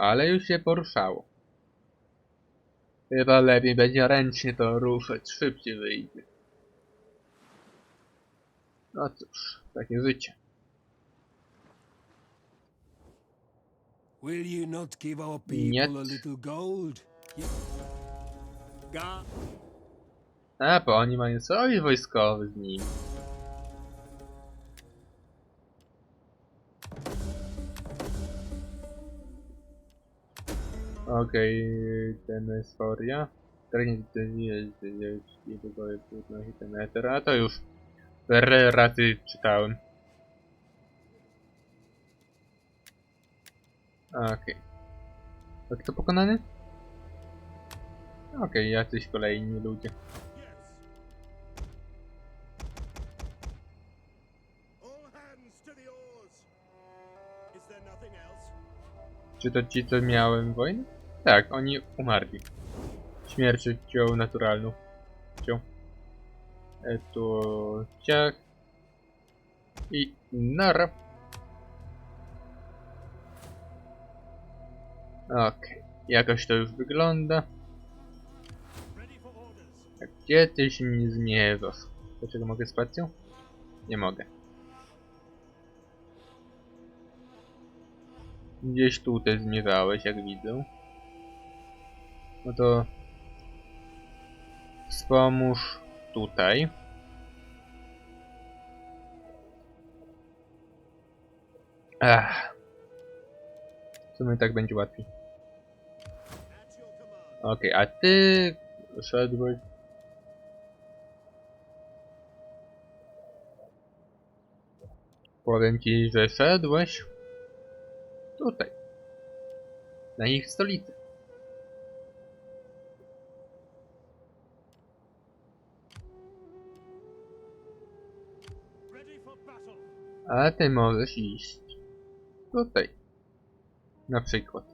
ale już się poruszało. Chyba lepiej będzie ręcznie to ruszać, szybciej wyjdzie. No cóż, takie życie. Will you not give our people a little gold? A, bo oni mają sojusz wojskowy z nim. Okej, ten Esforia. Training jest jego trudności ten Ether, a to już parę razy czytałem. Okej. To kto pokonany? Okej, jacyś kolejni ludzie. Czy to ci, co miałem wojnę? Tak, oni umarli. Śmiercią naturalną. Cią. E tu ciach. I nara. Okej, jakoś to już wygląda. Gdzie tyś mi zmierzasz? Dlaczego mogę spacją? Nie mogę. Gdzieś tutaj zmierzałeś, jak widzę. No to... Wspomóż tutaj. Ach. W sumie tak będzie łatwiej. Okej, a ty szedłeś. Powiem ci, że szedłeś tutaj. Na ich stolicę. A ty możesz iść tutaj. Na przykład.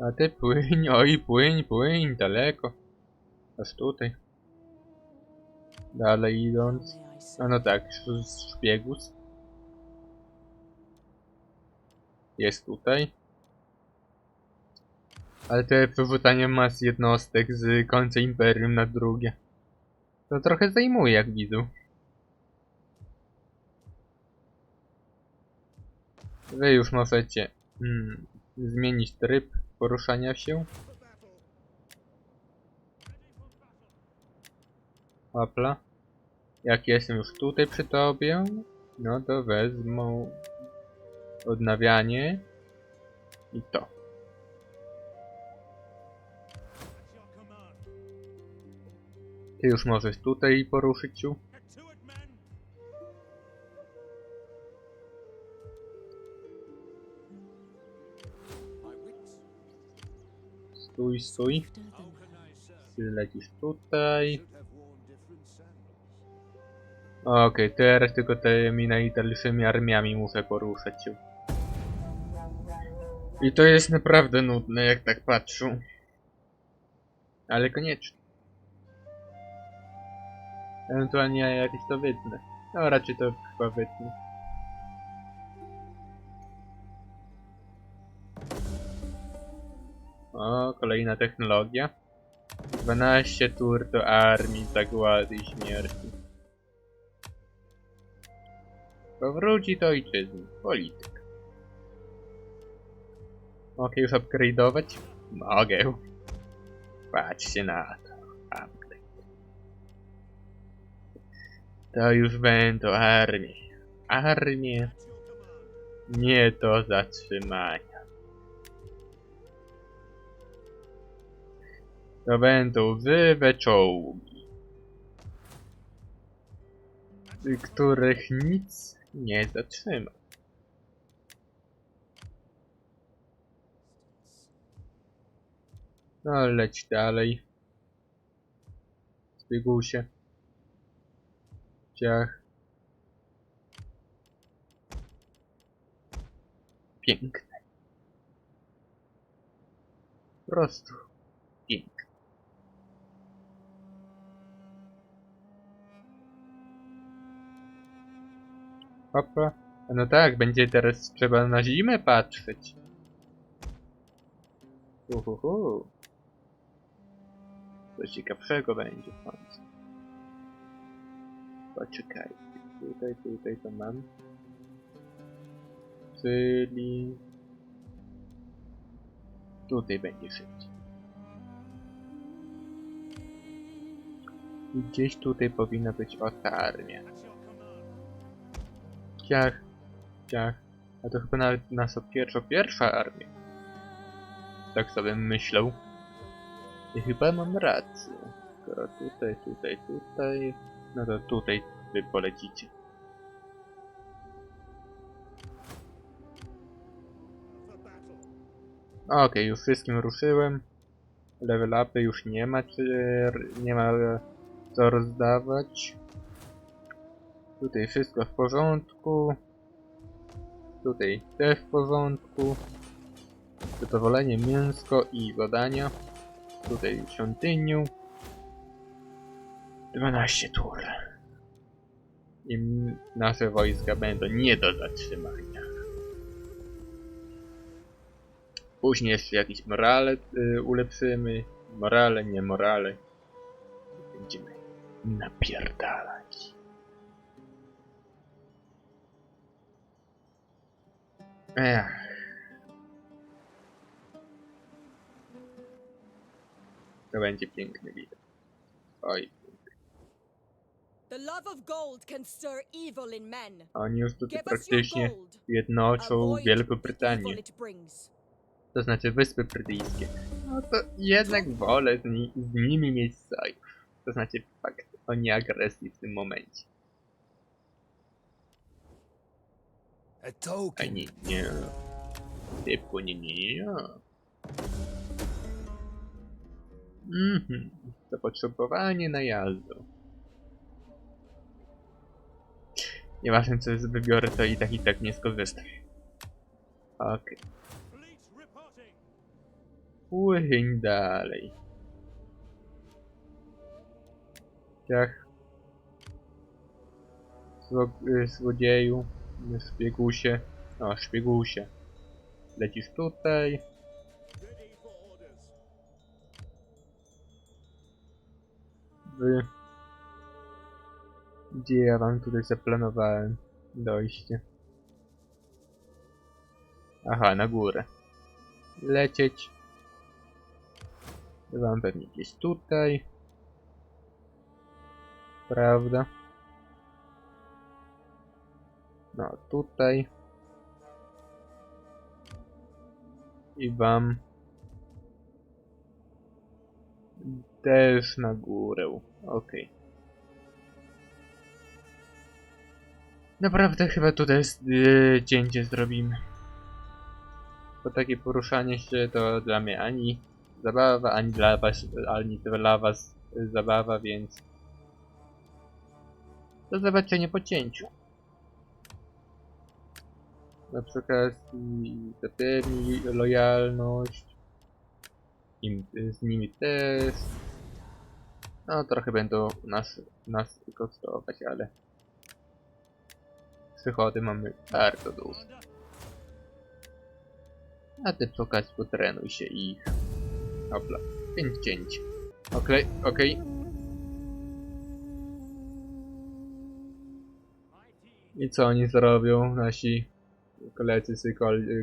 A ty płyń, oj płyń, płyń, daleko. Aż tutaj. Dalej idąc. A no tak, sz- szpiegus. Jest tutaj. Ale to przerzucanie mas jednostek z końca Imperium na drugie. To trochę zajmuje, jak widzę. Wy już możecie mm, zmienić tryb poruszania się. Hopla. Jak jestem już tutaj przy tobie, no to wezmę odnawianie i to. Ty już możesz tutaj poruszyć się. Stój, stój. Lecisz tutaj. Okej, teraz tylko tymi najdalszymi armiami muszę poruszać się. I to jest naprawdę nudne, jak tak patrzę. Ale koniecznie. Ewentualnie jakieś to wytnę. No raczej to chyba wytnę. O, kolejna technologia. 12 tur do armii zagłady i śmierci. Powróci do ojczyzny. Polityk. Mogę już upgrade'ować? Mogę. Patrzcie na to. To już będą armie. Armie nie do zatrzymania. To będą żywe czołgi, których nic nie zatrzyma. No leć dalej. Zbiegusie. Ciach. Piękne. Po prostu. Hopa. No tak, będzie teraz trzeba na zimę patrzeć. Uhuhu. Coś ciekawszego będzie w końcu. Poczekaj. Tutaj, tutaj to mam. Czyli... Tutaj będzie szybciej. I gdzieś tutaj powinna być command. Ciach, ciach. A to chyba nawet nasza pierwsza, pierwsza armia. Tak sobie myślę. I chyba mam rację. Skoro tutaj, tutaj, tutaj, no to tutaj wy polecicie. Okej, już wszystkim ruszyłem. Level upy już nie ma, nie ma co rozdawać. Tutaj wszystko w porządku. Tutaj też w porządku. Zadowolenie mięsko i zadania. Tutaj świątyniu. 12 tur. I nasze wojska będą nie do zatrzymania. Później jeszcze jakieś morale y, ulepszymy. Morale, nie morale. Będziemy napierdalać. Ech. To będzie piękny widok. Oj, The love of gold can stir evil in men. oni już tutaj Give us your praktycznie gold. jednoczą Avoid Wielką Brytanię. evil it brings. to znaczy Wyspy Brytyjskie. No to jednak wolę z, ni z nimi mieć sojusz. To znaczy fakt o nieagresji w tym momencie. A nie, nie. Typu nie, nie, nie. Mhm. Zapotrzebowanie najazdu. Nieważne co wybiorę, to i tak i tak nie skorzystam. Okej. Reporting. Płyń dalej. Ciach. Zło, y, złodzieju. Szpiegusie. O, szpiegusie. Lecisz tutaj. Wy. Gdzie ja wam tutaj zaplanowałem dojście? Aha, na górę. Lecieć. Wam pewnie gdzieś tutaj. Prawda? No, tutaj. I wam też na górę. Okej. Naprawdę chyba tutaj yy, cięcie zrobimy. Bo takie poruszanie się to dla mnie ani zabawa, ani dla was, ani dla was zabawa, więc do zobaczenia po cięciu. Na przy okazji zapewni lojalność. Im, z nimi też. No trochę będą nas, nas kosztować, ale przychody mamy bardzo duże. Commander. A ty przy okazji potrenuj się i... Hopla. Pięć cięć. Okej, okej. I co oni zrobią, nasi koledzy z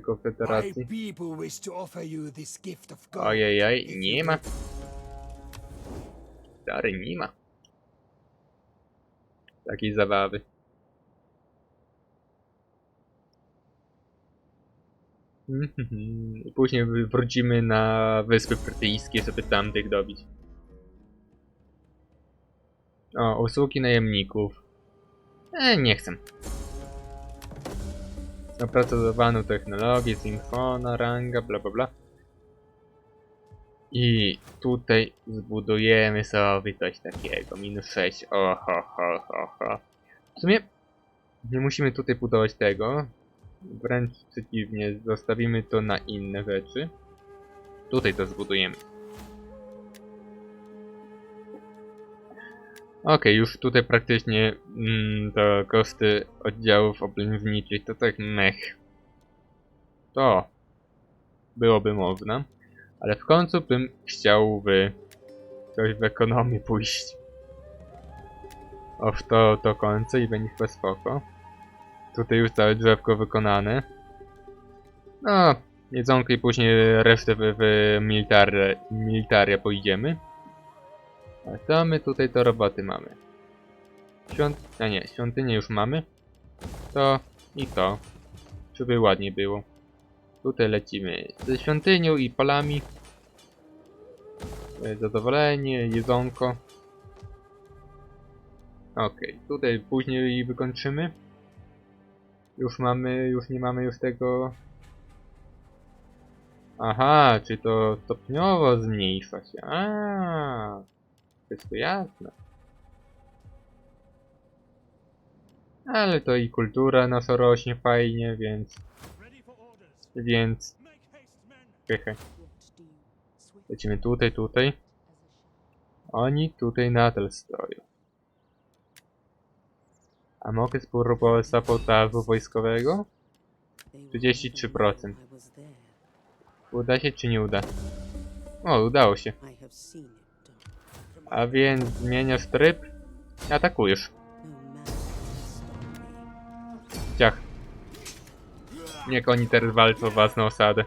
Konfederacji? Ojejej, nie ma. Stary, nie ma. Takiej zabawy. Później wr- wrócimy na Wyspy Brytyjskie, żeby tamtych dobić. O, usługi najemników. E, nie chcę. Opracowano technologię, symfona, ranga, bla bla bla. I tutaj zbudujemy sobie coś takiego. Minus 6. Oho, ho, ho, ho. W sumie nie musimy tutaj budować tego. Wręcz przeciwnie, zostawimy to na inne rzeczy. Tutaj to zbudujemy. Okej, już tutaj praktycznie mm, to koszty oddziałów oblężniczych to tak mech. To byłoby można, ale w końcu bym chciał w coś w ekonomię pójść. O w to do końca i będzie chyba spoko. Tutaj już całe drzewko wykonane. No, jedzonko i później resztę w, w militaria pojedziemy. A co my tutaj do roboty mamy? Świąt... A nie, świątynię już mamy. To i to. Żeby ładnie było. Tutaj lecimy ze świątynią i polami. E, Zadowolenie, jedzonko. Okej, tutaj później wykończymy. Już mamy, już nie mamy już tego... Aha, czy to stopniowo zmniejsza się. A, wszystko jasne. Ale to i kultura nasza rośnie fajnie, więc... Więc... Pychę. Lecimy tutaj, tutaj. Oni tutaj nadal stoją. A mogę spróbować sabotażu wojskowego? 33%. Uda się czy nie uda? O, udało się. A więc zmieniasz tryb? Atakujesz. Ciach. Niech oni teraz walczą o własną osadę.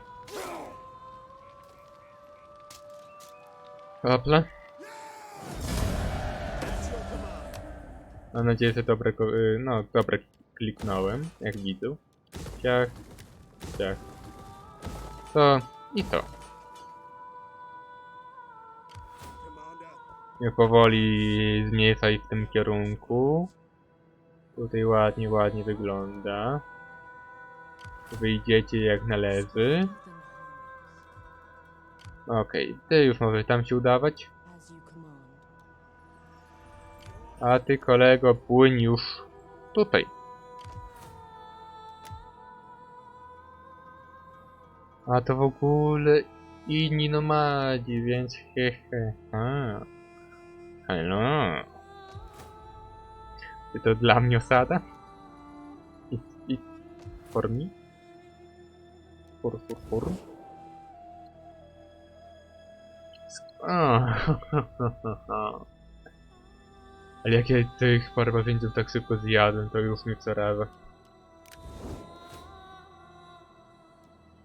Hopla. Mam nadzieję, że dobre, y, no dobre kliknąłem, jak widzę. Ciach, ciach. To i to. Niech powoli zmniejsza ich w tym kierunku. Tutaj ładnie, ładnie wygląda. Wyjdziecie jak należy. Okej, ty już możesz tam się udawać. A ty kolego płyń już tutaj. A to w ogóle inni nomadzi, więc hehe. A. Hello. Czy to dla mnie osada? I, i for me? For, for, for? A, Ale jak ja tych barbarzyńców tak szybko zjadłem, to już mnie przeraża.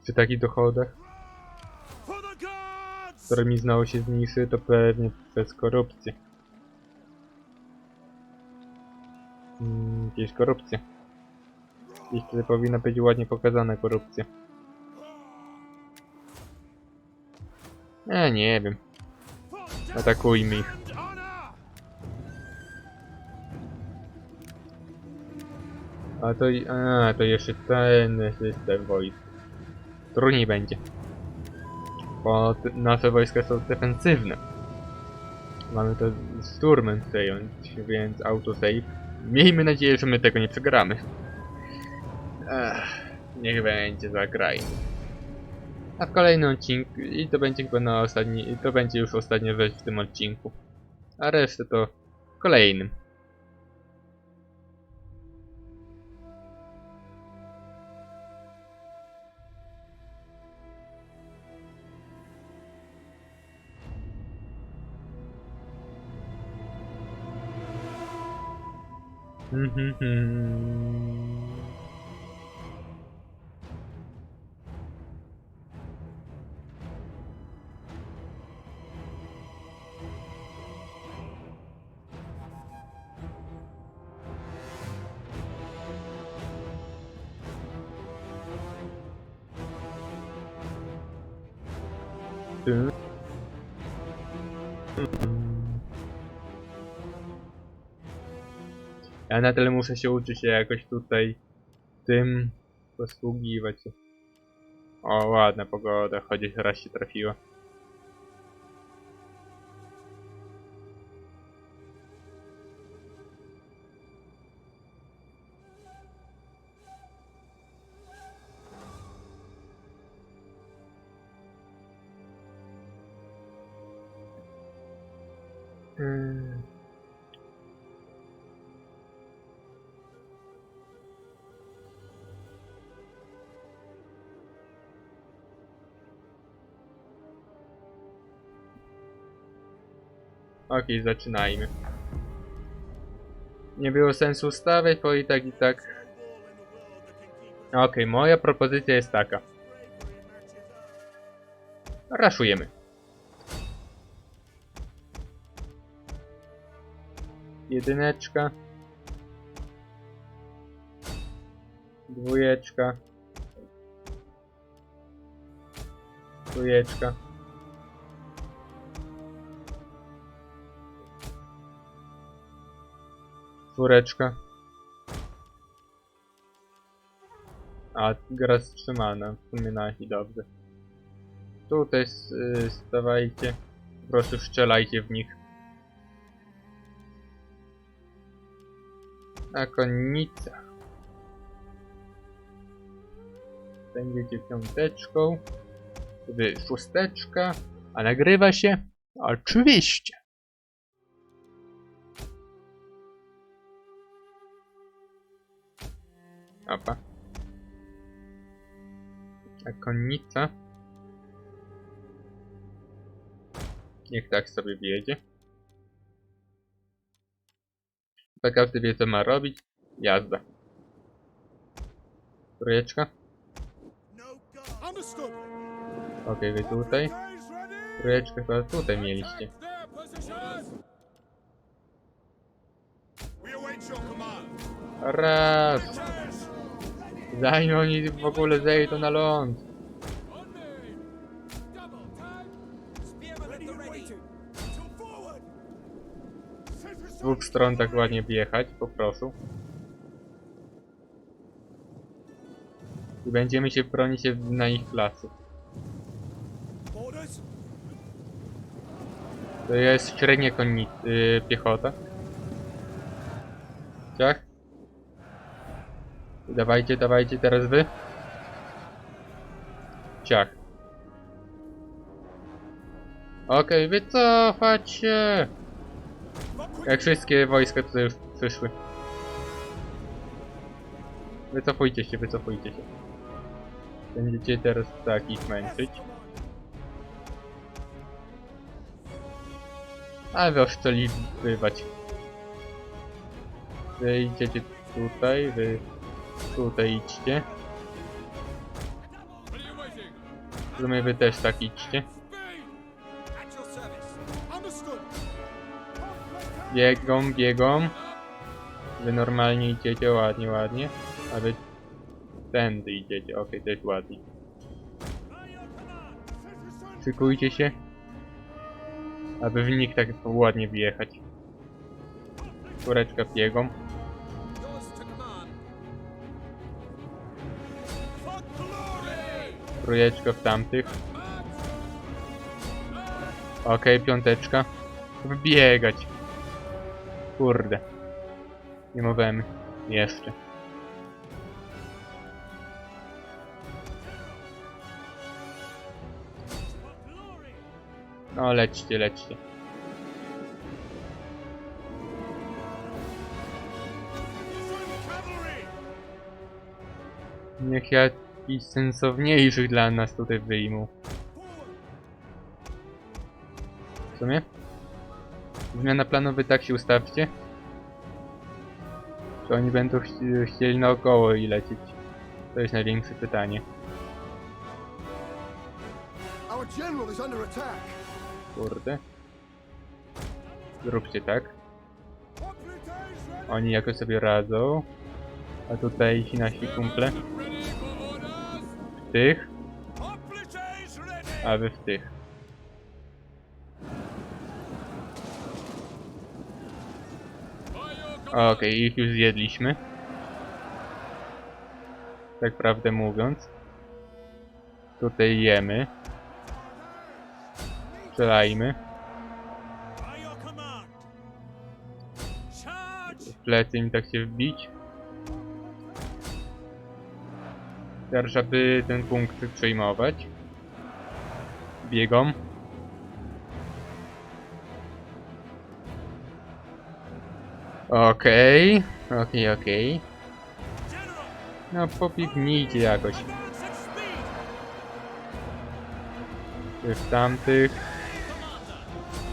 Przy takich dochodach, gods! którymi znowu się zmniejszy, to pewnie przez korupcję. Mm, Jakieś korupcje. I tutaj powinna być ładnie pokazana korupcja. E, nie wiem. Atakujmy ich. A to, a, to jeszcze ten system wojsk. Trudniej będzie. Bo nasze wojska są defensywne. Mamy to z turmem przejąć, więc autosave. Miejmy nadzieję, że my tego nie przegramy. Ech, niech będzie zagrajmy. A w kolejnym odcinku, i to będzie chyba na ostatni, i to będzie już ostatnia rzecz w tym odcinku. A resztę to w kolejnym. Mhm. Ja na tyle muszę się uczyć się jakoś tutaj tym posługiwać. O, ładna pogoda, chociaż raz się trafiła. Okej, zaczynajmy. Nie było sensu stawiać, bo i tak i tak. Okej, moja propozycja jest taka. Raszujemy. Jedyneczka. Dwójeczka. Trójeczka. Czwóreczka. A, gra wstrzymana. W sumie na i dobrze. Tutaj y, stawajcie. Po prostu strzelajcie w nich. Na konnica. Będziecie piąteczką. Wy szósteczka. A nagrywa się? Oczywiście. Opa. A konnica. Niech tak sobie wjedzie. Tak każdy wie co ma robić. Jazda. Trójeczka. Okej, wy tutaj. Trójeczkę chyba tutaj mieliście. Raz! Zanim oni w ogóle zejdą na ląd. Z dwóch stron tak ładnie wjechać, poproszę. I będziemy się bronić na ich. Orders. To jest średnia konni yy, piechota. Ciach. Dawajcie, dawajcie, teraz wy. Ciach. Okej, wycofać się! Jak wszystkie wojska tutaj już przyszły. Wycofujcie się, wycofujcie się. Będziecie teraz tak ich męczyć. A wy oszczeliwać. Wy idziecie tutaj, wy tutaj idźcie. W sumie wy też tak idźcie. Biegą, biegą. Wy normalnie idziecie ładnie, ładnie. A wy tędy idziecie, okej, też ładnie. Szykujcie się. Aby w nich tak ładnie wjechać. Czwóreczka biegą. Trójeczka w tamtych. Okej, piąteczka. Wbiegać. Kurde. Nie możemy. Jeszcze. No, lećcie, lećcie. Niech jakiś sensowniejszych dla nas tutaj. Forward. W sumie? Zmiana planu, wy tak się ustawcie. Czy oni będą chci- chcieli naokoło i lecieć? To jest największe pytanie. Kurde. Zróbcie tak. Oni jakoś sobie radzą. A tutaj ci nasi kumple. Tych, a wy w tych. Okej, ich już zjedliśmy. Tak prawdę mówiąc. Tutaj jemy. Strzelajmy. W plecy im tak się wbić. charakter, żeby ten punkt przejmować. Biegom. Okej, okay. okej, okay, okej. Okay. No jakoś. W tamtych.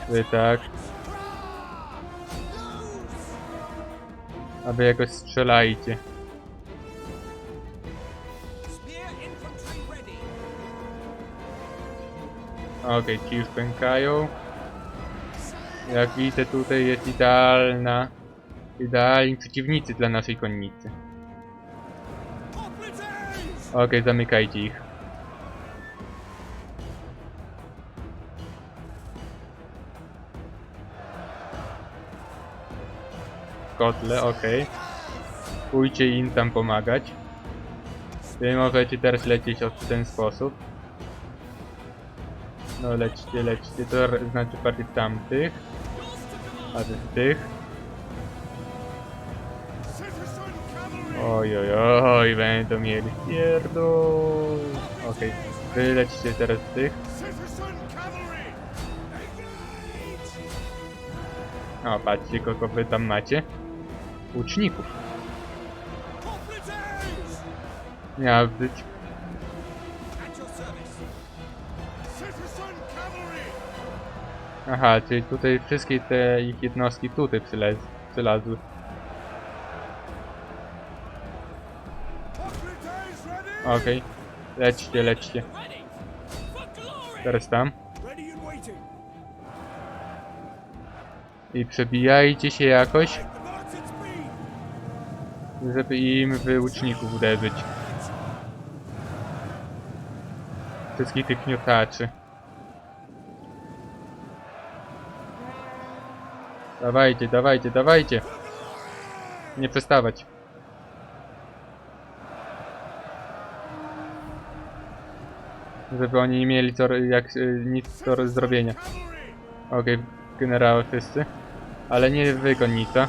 Ty tak. Aby jakoś strzelajcie. Okej, ci już pękają. Jak widzę tutaj jest idealna... Idealni przeciwnicy dla naszej konnicy. Okej, zamykajcie ich. Kotle, okej. Pójdźcie im tam pomagać. Wy możecie teraz lecieć w ten sposób. No lećcie, lećcie, to znaczy bardziej tamtych. A wy w tych. Oj, oj, oj, będą mieli pierdół. Okej, wy lecicie teraz tych. O, patrzcie, kogo wy tam macie. Łuczników. Miała być. Aha, czyli tutaj wszystkie te ich jednostki tutaj przylez, przylazły. Okej. Lećcie, lećcie. Glory. Teraz tam. I przebijajcie się jakoś, żeby im w łuczników uderzyć. Wszystkich tych miotaczy. Dawajcie, dawajcie, dawajcie. Nie przestawać. Żeby oni nie mieli co, jak, y, nic do zrobienia. Okej, generały wszyscy. Ale nie wy, konnica.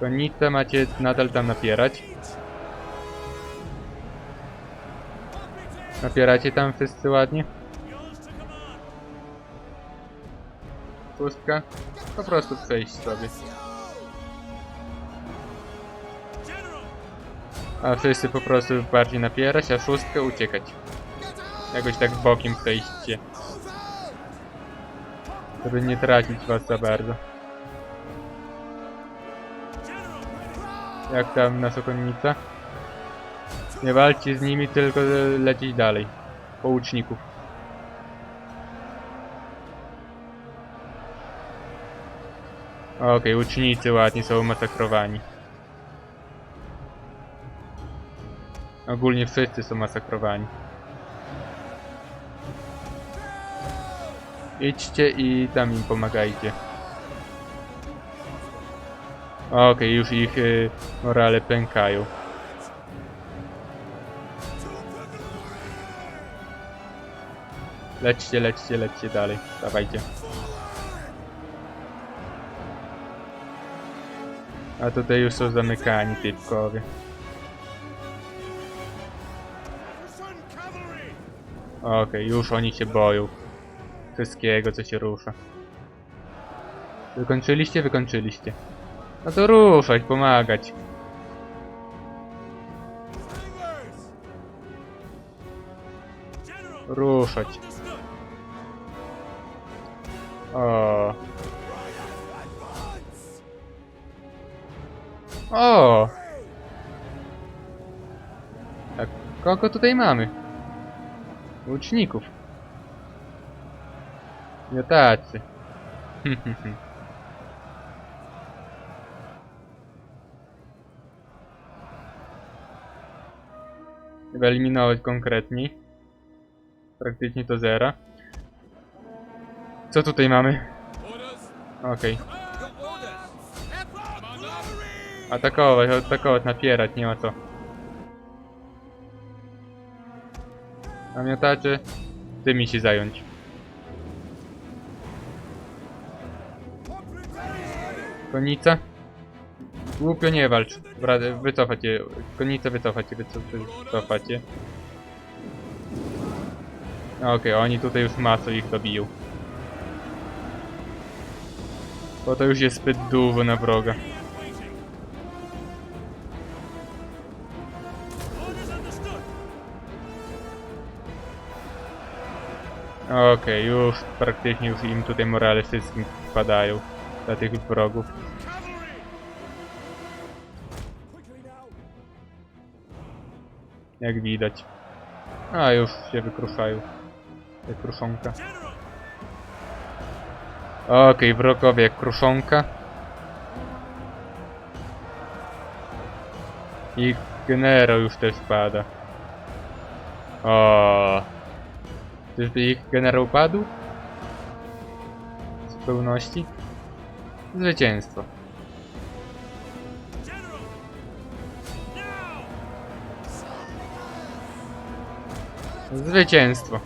Konnicę macie nadal tam napierać. Napieracie tam wszyscy ładnie. Pustka. Po prostu przejść sobie. A wszyscy po prostu bardziej napierać, a szóstkę uciekać. Jakoś tak bokiem przejście. Żeby nie tracić was za bardzo. Jak tam nasza konnica? Nie walczcie z nimi, tylko lecieć dalej. Po łuczników. Okej, łucznicy ładnie są masakrowani. Ogólnie wszyscy są masakrowani. Idźcie i tam im pomagajcie. Okej, już ich y, morale pękają. Lećcie, lećcie, lećcie dalej. Dawajcie. A tutaj już są zamykani typkowie. Okej, już oni się boją. Wszystkiego, co się rusza. Wykończyliście? Wykończyliście. No to ruszać, pomagać. Ruszać. O. O! Tak, kogo tutaj mamy? Łuczników. Miotacy. Wyeliminować konkretniej. Praktycznie to zera. Co tutaj mamy? Okej. Orders. Atakować, atakować, napierać, nie ma co. A miotacze, tymi się zająć. Konica? Głupio nie walcz. Wycofać je. Konicę wycofać je, wyco- wycofać je. Okej, oni tutaj już masą ich dobiją. Bo to już jest zbyt dużo na wroga. Okej, okay, już praktycznie już im tutaj morale wszystkim padają dla tych wrogów. Jak widać. A, już się wykruszają. Te kruszonka. Okej, okay, wrogowie kruszonka. I generał już też pada. O. Czyżby ich generał padł? W zupełności? Zwycięstwo. Zwycięstwo.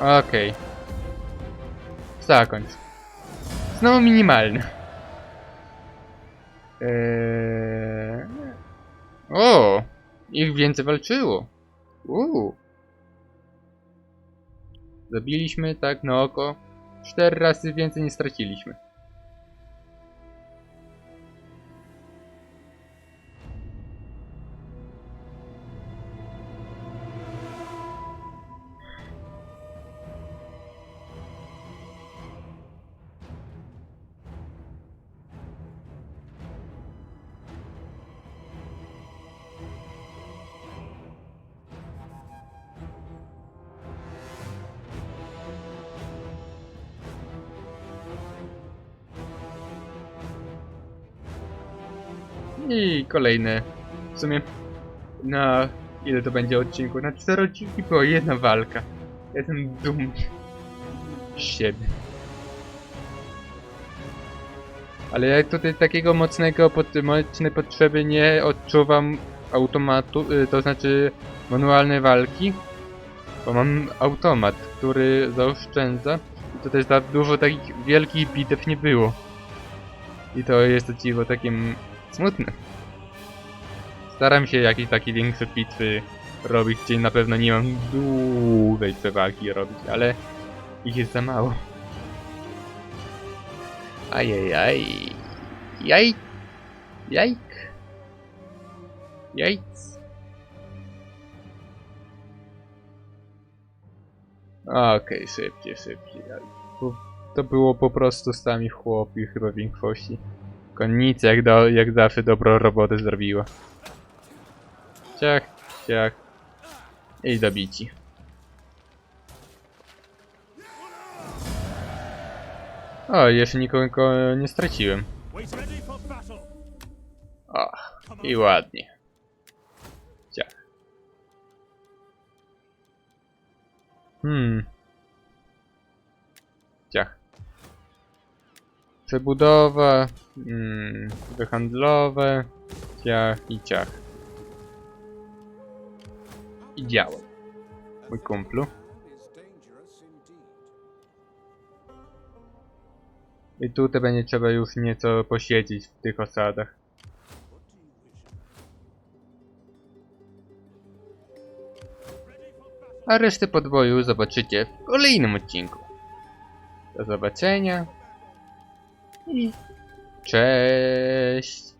Okej. Zakończ. Znowu minimalny. Eee... O! Ich więcej walczyło. Uuu. Zabiliśmy tak na oko. Cztery razy więcej nie straciliśmy. Kolejne. W sumie na ile to będzie odcinku? Na cztery odcinki była jedna walka. Jestem dumny z siebie. Ale ja tutaj takiego mocnego pod, mocnej potrzeby nie odczuwam automatu, y, to znaczy manualnej walki. Bo mam automat, który zaoszczędza. I to też za dużo takich wielkich bitew nie było. I to jest o dziwo takim smutne. Staram się jakieś takie większe bitwy robić, gdzie na pewno nie mam dużej przewagi robić, ale ich jest za mało. Ajajaj. Jaj. Jajk. Jajc. Okej, szybciej, szybciej. To- było po prostu sami chłopi chyba w większości. Konnica jak, do, jak zawsze dobrą robotę zrobiła. Ciach, ciach. I dobici. O, jeszcze nikogo nie straciłem. O, i ładnie. Ciach. Hmm. Ciach. Przebudowa, mm, wyhandlowe, ciach i ciach. I działa. Mój kumplu. I tutaj będzie trzeba już nieco posiedzieć w tych osadach. A resztę podboju zobaczycie w kolejnym odcinku. Do zobaczenia. I cześć.